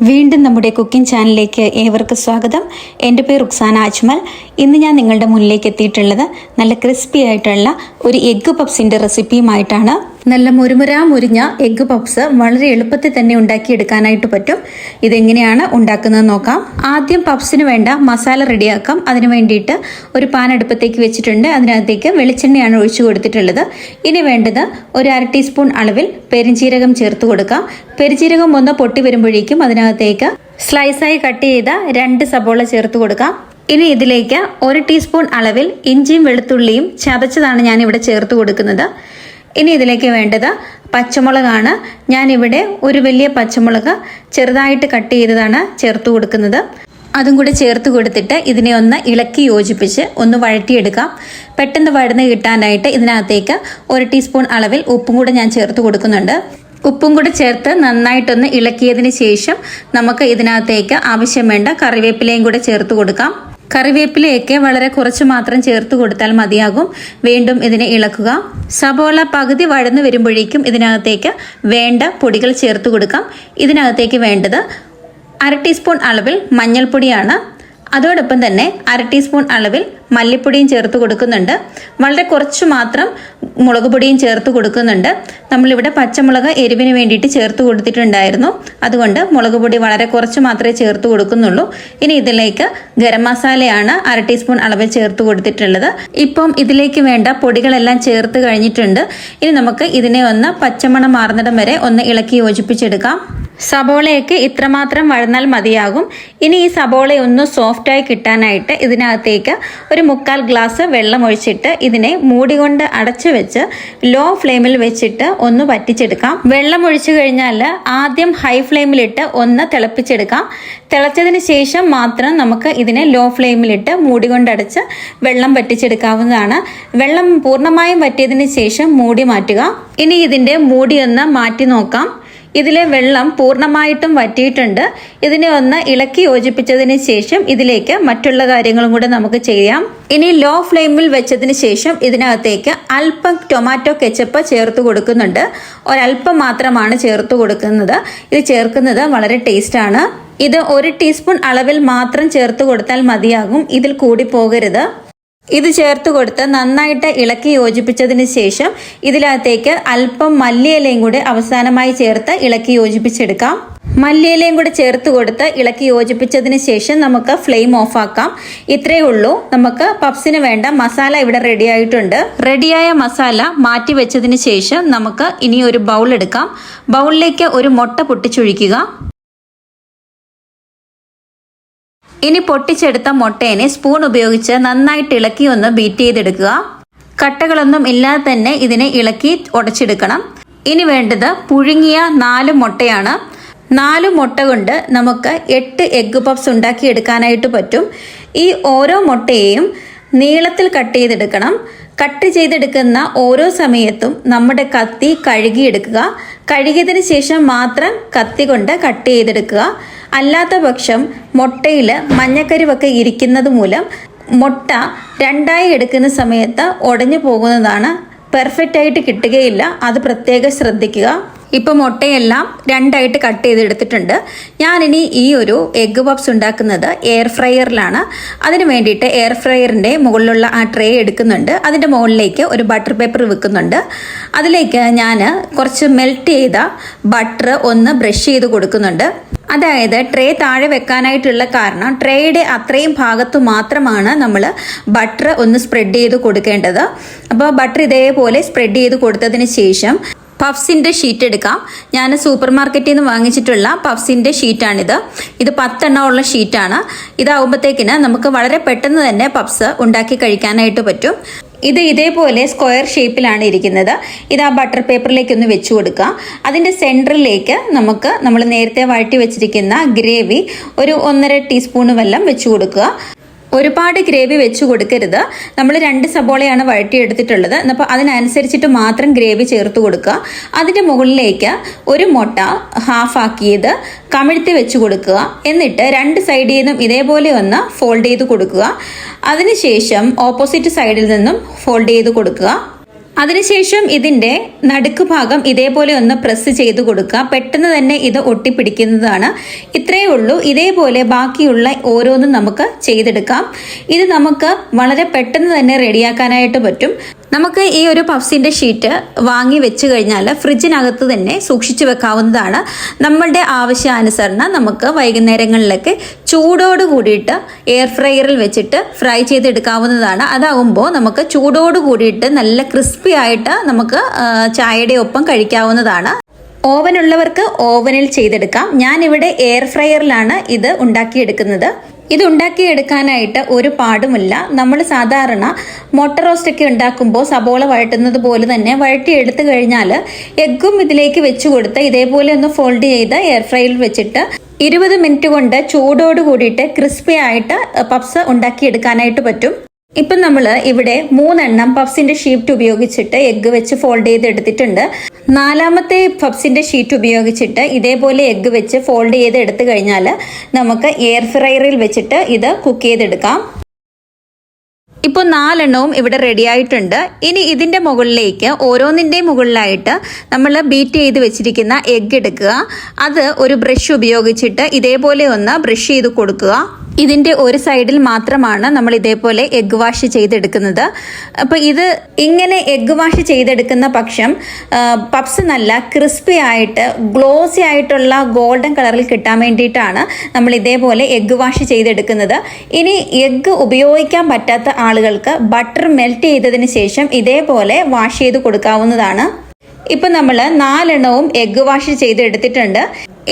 വീണ്ടും നമ്മുടെ കുക്കിംഗ് ചാനലിലേക്ക് ഏവർക്കും സ്വാഗതം. എന്റെ പേര് റുക്സാന അജ്മൽ. ഇന്ന് ഞാൻ നിങ്ങളുടെ മുന്നിലേക്ക് എത്തിയിട്ടുള്ളത് നല്ല ക്രിസ്പി ആയിട്ടുള്ള ഒരു എഗ്ഗ് പപ്സിന്റെ റെസിപ്പിയുമായിട്ടാണ്. നല്ല മുരുമുരാ മുരിഞ്ഞ എഗ്ഗ് പപ്സ് വളരെ എളുപ്പത്തിൽ തന്നെ ഉണ്ടാക്കിയെടുക്കാനായിട്ട് പറ്റും. ഇതെങ്ങനെയാണ് ഉണ്ടാക്കുന്നത് നോക്കാം. ആദ്യം പപ്സിന് വേണ്ട മസാല റെഡിയാക്കാം അതിന് വേണ്ടിയിട്ട് ഒരു പാൻ അടുപ്പത്തേക്ക് വെച്ചിട്ടുണ്ട്. അതിനകത്തേക്ക് വെളിച്ചെണ്ണയാണ് ഒഴിച്ചു കൊടുത്തിട്ടുള്ളത്. ഇനി വേണ്ടത് ഒരു അര ടീസ്പൂൺ അളവിൽ പെരിഞ്ചീരകം ചേർത്ത് കൊടുക്കാം. പെരിഞ്ചീരകം ഒന്ന് പൊട്ടി വരുമ്പോഴേക്കും അതിനകത്തേക്ക് സ്ലൈസായി കട്ട് ചെയ്ത രണ്ട് സബോള ചേർത്ത് കൊടുക്കാം. ഇനി ഇതിലേക്ക് ഒരു ടീസ്പൂൺ അളവിൽ ഇഞ്ചിയും വെളുത്തുള്ളിയും ചതച്ചതാണ് ഞാൻ ഇവിടെ ചേർത്ത് കൊടുക്കുന്നത്. ഇനി ഇതിലേക്ക് വേണ്ടത് പച്ചമുളകാണ്. ഞാനിവിടെ ഒരു വലിയ പച്ചമുളക് ചെറുതായിട്ട് കട്ട് ചെയ്തതാണ് ചേർത്ത് കൊടുക്കുന്നത്. അതും കൂടി ചേർത്ത് കൊടുത്തിട്ട് ഇതിനെ ഒന്ന് ഇളക്കി യോജിപ്പിച്ച് ഒന്ന് വഴറ്റിയെടുക്കാം. പെട്ടെന്ന് വഴന്ന് കിട്ടാനായിട്ട് ഇതിനകത്തേക്ക് ഒരു ടീസ്പൂൺ അളവിൽ ഉപ്പും കൂടെ ഞാൻ ചേർത്ത് കൊടുക്കുന്നുണ്ട്. ഉപ്പും കൂടെ ചേർത്ത് നന്നായിട്ടൊന്ന് ഇളക്കിയതിന് ശേഷം നമുക്ക് ഇതിനകത്തേക്ക് ആവശ്യം വേണ്ട കറിവേപ്പിലയും കൂടെ ചേർത്ത് കൊടുക്കാം. കറിവേപ്പിലയൊക്കെ വളരെ കുറച്ച് മാത്രം ചേർത്ത് കൊടുത്താൽ മതിയാകും. വീണ്ടും ഇതിനെ ഇളക്കുക. സബോള പകുതി വഴന്നു വരുമ്പോഴേക്കും ഇതിനകത്തേക്ക് വേണ്ട പൊടികൾ ചേർത്ത് കൊടുക്കാം. ഇതിനകത്തേക്ക് വേണ്ടത് അര ടീസ്പൂൺ അളവിൽ മഞ്ഞൾപ്പൊടിയാണ് അതോടൊപ്പം തന്നെ അര ടീസ്പൂൺ അളവിൽ മല്ലിപ്പൊടിയും ചേർത്ത് കൊടുക്കുന്നുണ്ട്. വളരെ കുറച്ച് മാത്രം മുളക് പൊടിയും ചേർത്ത് കൊടുക്കുന്നുണ്ട്. നമ്മളിവിടെ പച്ചമുളക് എരിവിന് വേണ്ടിയിട്ട് ചേർത്ത് കൊടുത്തിട്ടുണ്ടായിരുന്നു. അതുകൊണ്ട് മുളക് പൊടി വളരെ കുറച്ച് മാത്രമേ ചേർത്ത് കൊടുക്കുന്നുള്ളൂ. ഇനി ഇതിലേക്ക് ഗരം മസാലയാണ് അര ടീസ്പൂൺ അളവിൽ ചേർത്ത് കൊടുത്തിട്ടുള്ളത്. ഇപ്പം ഇതിലേക്ക് വേണ്ട പൊടികളെല്ലാം ചേർത്ത് കഴിഞ്ഞിട്ടുണ്ട്. ഇനി നമുക്ക് ഇതിനെ ഒന്ന് പച്ചമണം മാറുന്നിടം വരെ ഒന്ന് ഇളക്കി യോജിപ്പിച്ചെടുക്കാം. സബോളയൊക്കെ ഇത്രമാത്രം വഴന്നാൽ മതിയാകും. ഇനി ഈ സബോളയൊന്ന് ഒന്ന് സോഫ്റ്റായി കിട്ടാനായിട്ട് ഇതിനകത്തേക്ക് ഒരു മുക്കാൽ ഗ്ലാസ് വെള്ളം ഒഴിച്ചിട്ട് ഇതിനെ മൂടി കൊണ്ട് അടച്ചു വെച്ച് ലോ ഫ്ലെയിമിൽ വെച്ചിട്ട് ഒന്ന് വറ്റിച്ചെടുക്കാം. വെള്ളം ഒഴിച്ചു കഴിഞ്ഞാൽ ആദ്യം ഹൈ ഫ്ലെയിമിലിട്ട് ഒന്ന് തിളപ്പിച്ചെടുക്കാം. തിളച്ചതിന് ശേഷം മാത്രം നമുക്ക് ഇതിനെ ലോ ഫ്ലെയിമിലിട്ട് മൂടി കൊണ്ടടച്ച് വെള്ളം വറ്റിച്ചെടുക്കാവുന്നതാണ്. വെള്ളം പൂർണമായും വറ്റിയതിന് ശേഷം മൂടി മാറ്റുക. ഇനി ഇതിന്റെ മൂടിയൊന്ന് മാറ്റി നോക്കാം. ഇതിലെ വെള്ളം പൂർണമായിട്ടും വറ്റിയിട്ടുണ്ട്. ഇതിനെ ഒന്ന് ഇളക്കി യോജിപ്പിച്ചതിന് ശേഷം ഇതിലേക്ക് മറ്റുള്ള കാര്യങ്ങളും കൂടെ നമുക്ക് ചെയ്യാം. ഇനി ലോ ഫ്ലെയിമിൽ വെച്ചതിന് ശേഷം ഇതിനകത്തേക്ക് അല്പം ടൊമാറ്റോ കെച്ചപ്പ് ചേർത്ത് കൊടുക്കുന്നുണ്ട്. ഒരല്പം മാത്രമാണ് ചേർത്ത് കൊടുക്കുന്നത്. ഇത് ചേർക്കുന്നത് വളരെ ടേസ്റ്റാണ് ഇത് ഒരു ടീസ്പൂൺ അളവിൽ മാത്രം ചേർത്ത് കൊടുത്താൽ മതിയാകും. ഇതിൽ കൂടി പോകരുത്. ഇത് ചേർത്ത് കൊടുത്ത് നന്നായിട്ട് ഇളക്കി യോജിപ്പിച്ചതിന് ശേഷം ഇതിനകത്തേക്ക് അല്പം മല്ലിയിലയും കൂടെ അവസാനമായി ചേർത്ത് ഇളക്കി യോജിപ്പിച്ചെടുക്കാം. മല്ലിയിലയും കൂടി ചേർത്ത് കൊടുത്ത് ഇളക്കി യോജിപ്പിച്ചതിന് ശേഷം നമുക്ക് ഫ്ലെയിം ഓഫാക്കാം. ഇത്രയേ ഉള്ളൂ. നമുക്ക് പപ്സിന് വേണ്ട മസാല ഇവിടെ റെഡി ആയിട്ടുണ്ട്. റെഡിയായ മസാല മാറ്റി വെച്ചതിന് ശേഷം നമുക്ക് ഇനി ഒരു ബൗൾ എടുക്കാം. ബൗളിലേക്ക് ഒരു മുട്ട പൊട്ടിച്ചൊഴിക്കുക. ഇനി പൊട്ടിച്ചെടുത്ത മുട്ടേനെ സ്പൂൺ ഉപയോഗിച്ച് നന്നായിട്ട് ഇളക്കി ഒന്ന് ബീറ്റ് ചെയ്തെടുക്കുക. കട്ടകളൊന്നും ഇല്ലാതെ തന്നെ ഇതിനെ ഇളക്കി ഉടച്ചെടുക്കണം. ഇനി വേണ്ടത് പുഴുങ്ങിയ നാല് മുട്ടയാണ്. നാല് മുട്ട കൊണ്ട് നമുക്ക് എട്ട് എഗ്ഗ് പപ്സ് ഉണ്ടാക്കിയെടുക്കാനായിട്ട് പറ്റും. ഈ ഓരോ മുട്ടയെയും നീളത്തിൽ കട്ട് ചെയ്തെടുക്കണം. കട്ട് ചെയ്തെടുക്കുന്ന ഓരോ സമയത്തും നമ്മുടെ കത്തി കഴുകിയെടുക്കുക. കഴുകിയതിന് ശേഷം മാത്രം കത്തി കൊണ്ട് കട്ട് ചെയ്തെടുക്കുക. അല്ലാത്ത പക്ഷം മുട്ടയിൽ മഞ്ഞക്കരിവൊക്കെ ഇരിക്കുന്നത് മൂലം മുട്ട രണ്ടായി എടുക്കുന്ന സമയത്ത് ഉടഞ്ഞു പോകുന്നതാണ് പെർഫെക്റ്റ് ആയിട്ട് കിട്ടുകയില്ല. അത് പ്രത്യേകം ശ്രദ്ധിക്കുക. ഇപ്പോൾ മുട്ടയെല്ലാം രണ്ടായിട്ട് കട്ട് ചെയ്തെടുത്തിട്ടുണ്ട്. ഞാനിനി ഈ ഒരു എഗ്ഗ് പപ്സ് ഉണ്ടാക്കുന്നത് എയർ ഫ്രയറിലാണ് അതിന് വേണ്ടിയിട്ട് എയർ ഫ്രയറിന്റെ മുകളിലുള്ള ആ ട്രേ എടുക്കുന്നുണ്ട്. അതിന്റെ മുകളിലേക്ക് ഒരു ബട്ടർ പേപ്പർ വെക്കുന്നുണ്ട്. അതിലേക്ക് ഞാൻ കുറച്ച് മെൽറ്റ് ചെയ്ത ബട്ടർ ഒന്ന് ബ്രഷ് ചെയ്ത് കൊടുക്കുന്നുണ്ട്. അതായത് ട്രേ താഴെ വെക്കാനായിട്ടുള്ള കാരണം ട്രേയുടെ അത്രയും ഭാഗത്തു മാത്രമാണ് നമ്മൾ ബട്ടർ ഒന്ന് സ്പ്രെഡ് ചെയ്ത് കൊടുക്കേണ്ടത്. അപ്പോൾ ബട്ടർ ഇതേപോലെ സ്പ്രെഡ് ചെയ്ത് കൊടുത്തതിന് ശേഷം പഫ്സിന്റെ ഷീറ്റ് എടുക്കാം. ഞാൻ സൂപ്പർ മാർക്കറ്റിൽ നിന്ന് വാങ്ങിച്ചിട്ടുള്ള പഫ്സിന്റെ ഷീറ്റാണിത്. ഇത് പത്തെണ്ണം ഉള്ള ഷീറ്റാണ്. ഇതാവുമ്പോഴത്തേക്കിന് നമുക്ക് വളരെ പെട്ടെന്ന് തന്നെ പഫ്സ് ഉണ്ടാക്കി കഴിക്കാനായിട്ട് പറ്റും. ഇത് ഇതേപോലെ സ്ക്വയർ ഷേപ്പിലാണ് ഇരിക്കുന്നത്. ഇത് ആ ബട്ടർ പേപ്പറിലേക്ക് ഒന്ന് വെച്ചു കൊടുക്കുക അതിന്റെ സെന്ററിലേക്ക് നമുക്ക് നമ്മൾ നേരത്തെ വഴറ്റി വെച്ചിരിക്കുന്ന ഗ്രേവി ഒരു ഒന്നര ടീസ്പൂൺ വെല്ലം വെച്ചു കൊടുക്കുക. ഒരുപാട് ഗ്രേവി വെച്ച് കൊടുക്കരുത്. നമ്മൾ രണ്ട് സബോളയാണ് വഴറ്റിയെടുത്തിട്ടുള്ളത്. അപ്പോൾ അതിനനുസരിച്ചിട്ട് മാത്രം ഗ്രേവി ചേർത്ത് കൊടുക്കുക. അതിന്റെ മുകളിലേക്ക് ഒരു മുട്ട ഹാഫാക്കിയത് കമിഴ്ത്തി വെച്ച് കൊടുക്കുക. എന്നിട്ട് രണ്ട് സൈഡിൽ നിന്നും ഇതേപോലെ ഒന്ന് ഫോൾഡ് ചെയ്ത് കൊടുക്കുക. അതിനുശേഷം ഓപ്പോസിറ്റ് സൈഡിൽ നിന്നും ഫോൾഡ് ചെയ്ത് കൊടുക്കുക. അതിനുശേഷം ഇതിന്റെ നടുക്ക് ഭാഗം ഇതേപോലെ ഒന്ന് പ്രസ് ചെയ്ത് കൊടുക്കുക. പെട്ടെന്ന് തന്നെ ഇത് ഒട്ടിപ്പിടിക്കുന്നതാണ്. ഇത്രയേ ഉള്ളൂ. ഇതേപോലെ ബാക്കിയുള്ള ഓരോന്നും നമുക്ക് ചെയ്തെടുക്കാം. ഇത് നമുക്ക് വളരെ പെട്ടെന്ന് തന്നെ റെഡിയാക്കാനായിട്ട് പറ്റും. നമുക്ക് ഈ ഒരു പഫ്സിന്റെ ഷീറ്റ് വാങ്ങി വെച്ച് കഴിഞ്ഞാൽ ഫ്രിഡ്ജിനകത്ത് തന്നെ സൂക്ഷിച്ചു വെക്കാവുന്നതാണ്. നമ്മളുടെ ആവശ്യാനുസരണം നമുക്ക് വൈകുന്നേരങ്ങളിലൊക്കെ ചൂടോട് കൂടിയിട്ട് എയർ ഫ്രയറിൽ വെച്ചിട്ട് ഫ്രൈ ചെയ്തെടുക്കാവുന്നതാണ്. അതാകുമ്പോൾ നമുക്ക് ചൂടോട് കൂടിയിട്ട് നല്ല ക്രിസ്പി ആയിട്ട് നമുക്ക് ചായയുടെ ഒപ്പം കഴിക്കാവുന്നതാണ്. ഓവൻ ഉള്ളവർക്ക് ഓവനിൽ ചെയ്തെടുക്കാം. ഞാനിവിടെ എയർ ഫ്രയറിലാണ് ഇത് ഉണ്ടാക്കിയെടുക്കുന്നത്. ഇത് ഉണ്ടാക്കിയെടുക്കാനായിട്ട് ഒരു പാടുമില്ല. നമ്മൾ സാധാരണ മൊട്ട റോസ്റ്റൊക്കെ ഉണ്ടാക്കുമ്പോൾ സബോള വഴറ്റുന്നത് പോലെ തന്നെ വഴറ്റി എടുത്തു കഴിഞ്ഞാൽ എഗ്ഗും ഇതിലേക്ക് വെച്ച് കൊടുത്ത് ഇതേപോലെ ഒന്ന് ഫോൾഡ് ചെയ്ത് എയർ ഫ്രൈയിൽ വെച്ചിട്ട് ഇരുപത് മിനിറ്റ് കൊണ്ട് ചൂടോട് കൂടിയിട്ട് ക്രിസ്പി ആയിട്ട് പപ്സ് ഉണ്ടാക്കിയെടുക്കാനായിട്ട് പറ്റും. ഇപ്പം നമ്മൾ ഇവിടെ മൂന്നെണ്ണം പഫ്സിന്റെ ഷീപ്റ്റ് ഉപയോഗിച്ചിട്ട് എഗ്ഗ് വെച്ച് ഫോൾഡ് ചെയ്ത് എടുത്തിട്ടുണ്ട് നാലാമത്തെ ഫബ്സിന്റെ ഷീറ്റ് ഉപയോഗിച്ചിട്ട് ഇതേപോലെ എഗ്ഗ് വെച്ച് ഫോൾഡ് ചെയ്ത് എടുത്തു കഴിഞ്ഞാൽ നമുക്ക് എയർ ഫ്രയറിൽ വെച്ചിട്ട് ഇത് കുക്ക് ചെയ്തെടുക്കാം. ഇപ്പോൾ നാലെണ്ണവും ഇവിടെ റെഡി ആയിട്ടുണ്ട്. ഇനി ഇതിന്റെ മുകളിലേക്ക് ഓരോന്നിന്റെയും മുകളിലായിട്ട് നമ്മൾ ബീറ്റ് ചെയ്ത് വെച്ചിരിക്കുന്ന എഗ്ഗ് എടുക്കുക. അത് ഒരു ബ്രഷ് ഉപയോഗിച്ചിട്ട് ഇതേപോലെ ഒന്ന് ബ്രഷ് ചെയ്ത് കൊടുക്കുക. ഇതിന്റെ ഒരു സൈഡിൽ മാത്രമാണ് നമ്മൾ ഇതേപോലെ എഗ് വാഷ് ചെയ്തെടുക്കുന്നത്. അപ്പോൾ ഇത് ഇങ്ങനെ എഗ് വാഷ് ചെയ്തെടുക്കുന്ന പക്ഷം പപ്സ് നല്ല ക്രിസ്പി ആയിട്ട് ഗ്ലോസി ആയിട്ടുള്ള ഗോൾഡൻ കളറിൽ കിട്ടാൻ വേണ്ടിയിട്ടാണ് നമ്മൾ ഇതേപോലെ എഗ് വാഷ് ചെയ്തെടുക്കുന്നത്. ഇനി എഗ് ഉപയോഗിക്കാൻ പറ്റാത്ത ആളുകൾക്ക് ബട്ടർ മെൽറ്റ് ചെയ്തതിന് ശേഷം ഇതേപോലെ വാഷ് ചെയ്ത് കൊടുക്കാവുന്നതാണ്. ഇപ്പം നമ്മൾ നാലെണ്ണവും എഗ്ഗ് വാഷ് ചെയ്തെടുത്തിട്ടുണ്ട്.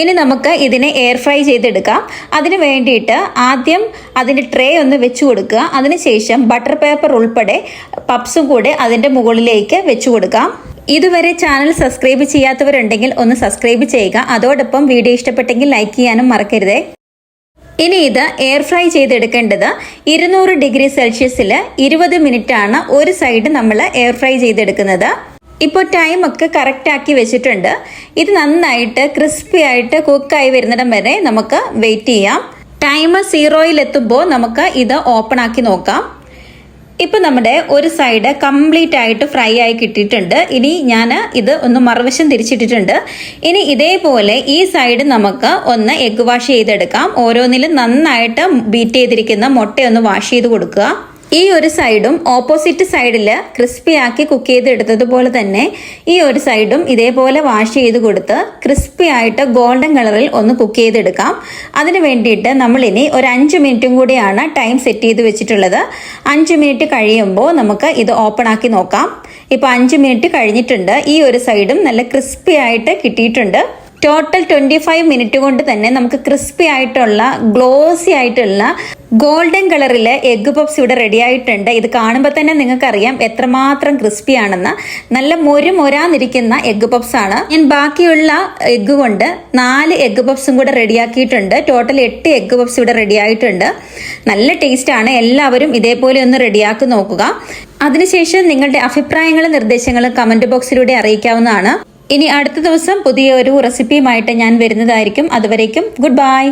ഇനി നമുക്ക് ഇതിനെ എയർ ഫ്രൈ ചെയ്തെടുക്കാം. അതിന് വേണ്ടിയിട്ട് ആദ്യം അതിന്റെ ട്രേ ഒന്ന് വെച്ച് കൊടുക്കുക. അതിനുശേഷം ബട്ടർ പേപ്പർ ഉൾപ്പെടെ പപ്സും കൂടെ അതിന്റെ മുകളിലേക്ക് വെച്ച് കൊടുക്കാം. ഇതുവരെ ചാനൽ സബ്സ്ക്രൈബ് ചെയ്യാത്തവരുണ്ടെങ്കിൽ ഒന്ന് സബ്സ്ക്രൈബ് ചെയ്യുക. അതോടൊപ്പം വീഡിയോ ഇഷ്ടപ്പെട്ടെങ്കിൽ ലൈക്ക് ചെയ്യാനും മറക്കരുതേ. ഇനി ഇത് എയർ ഫ്രൈ ചെയ്തെടുക്കേണ്ടത് ഇരുന്നൂറ് ഡിഗ്രി സെൽഷ്യസിൽ ഇരുപത് മിനിറ്റാണ് ഒരു സൈഡ് നമ്മൾ എയർ ഫ്രൈ ചെയ്തെടുക്കുന്നത്. ഇപ്പോൾ ടൈമൊക്കെ ഒക്കെ കറക്റ്റ് ആക്കി വെച്ചിട്ടുണ്ട്. ഇത് നന്നായിട്ട് ക്രിസ്പി ആയിട്ട് കുക്കായി വരുന്നിടം വരെ നമുക്ക് വെയിറ്റ് ചെയ്യാം. ടൈമ് സീറോയിൽ എത്തുമ്പോൾ നമുക്ക് ഇത് ഓപ്പൺ ആക്കി നോക്കാം. ഇപ്പൊ നമ്മുടെ ഒരു സൈഡ് കംപ്ലീറ്റ് ആയിട്ട് ഫ്രൈ ആയി കിട്ടിയിട്ടുണ്ട്. ഇനി ഞാൻ ഇത് ഒന്ന് മറുവശം തിരിച്ചിട്ടിട്ടുണ്ട്. ഇനി ഇതേപോലെ ഈ സൈഡ് നമുക്ക് ഒന്ന് എഗ്ഗ് വാഷ് ചെയ്തെടുക്കാം. ഓരോന്നിലും നന്നായിട്ട് ബീറ്റ് ചെയ്തിരിക്കുന്ന മുട്ടയൊന്ന് വാഷ് ചെയ്ത് കൊടുക്കുക. ഈ ഒരു സൈഡും ഓപ്പോസിറ്റ് സൈഡിൽ ക്രിസ്പി ആക്കി കുക്ക് ചെയ്തെടുത്തതുപോലെ തന്നെ ഈ ഒരു സൈഡും ഇതേപോലെ വാഷ് ചെയ്ത് കൊടുത്ത് ക്രിസ്പി ആയിട്ട് ഗോൾഡൻ കളറിൽ ഒന്ന് കുക്ക് ചെയ്തെടുക്കാം. അതിന് വേണ്ടിയിട്ട് നമ്മളിനി ഒരു അഞ്ച് മിനിറ്റും കൂടിയാണ് ടൈം സെറ്റ് ചെയ്ത് വെച്ചിട്ടുള്ളത്. അഞ്ച് മിനിറ്റ് കഴിയുമ്പോൾ നമുക്ക് ഇത് ഓപ്പൺ ആക്കി നോക്കാം. ഇപ്പോൾ അഞ്ച് മിനിറ്റ് കഴിഞ്ഞിട്ടുണ്ട്. ഈ ഒരു സൈഡും നല്ല ക്രിസ്പി ആയിട്ട് കിട്ടിയിട്ടുണ്ട്. ടോട്ടൽ ട്വന്റി ഫൈവ് മിനിറ്റ് കൊണ്ട് തന്നെ നമുക്ക് ക്രിസ്പി ആയിട്ടുള്ള ഗ്ലോസി ആയിട്ടുള്ള ഗോൾഡൻ കളറിലെ എഗ്ഗ് പപ്സ് ഇവിടെ റെഡി ആയിട്ടുണ്ട്. ഇത് കാണുമ്പോൾ തന്നെ നിങ്ങൾക്കറിയാം എത്രമാത്രം ക്രിസ്പി ആണെന്ന്. നല്ല മൊരു മൊരാന്നിരിക്കുന്ന എഗ്ഗ് പപ്സ് ആണ്. ഞാൻ ബാക്കിയുള്ള എഗ്ഗ് കൊണ്ട് നാല് എഗ്ഗ് പപ്സും കൂടെ റെഡിയാക്കിയിട്ടുണ്ട് ടോട്ടൽ എട്ട് എഗ്ഗ് പപ്സ് ഇവിടെ റെഡി ആയിട്ടുണ്ട്. നല്ല ടേസ്റ്റ് ആണ്. എല്ലാവരും ഇതേപോലെ ഒന്ന് റെഡിയാക്കി നോക്കുക. അതിനുശേഷം നിങ്ങളുടെ അഭിപ്രായങ്ങളും നിർദ്ദേശങ്ങളും കമന്റ് ബോക്സിലൂടെ അറിയിക്കാവുന്നതാണ്. ഇനി അടുത്ത ദിവസം പുതിയ ഒരു റെസിപ്പിയുമായിട്ട് ഞാൻ വരുന്നതായിരിക്കും. അതുവരേക്കും ഗുഡ് ബൈ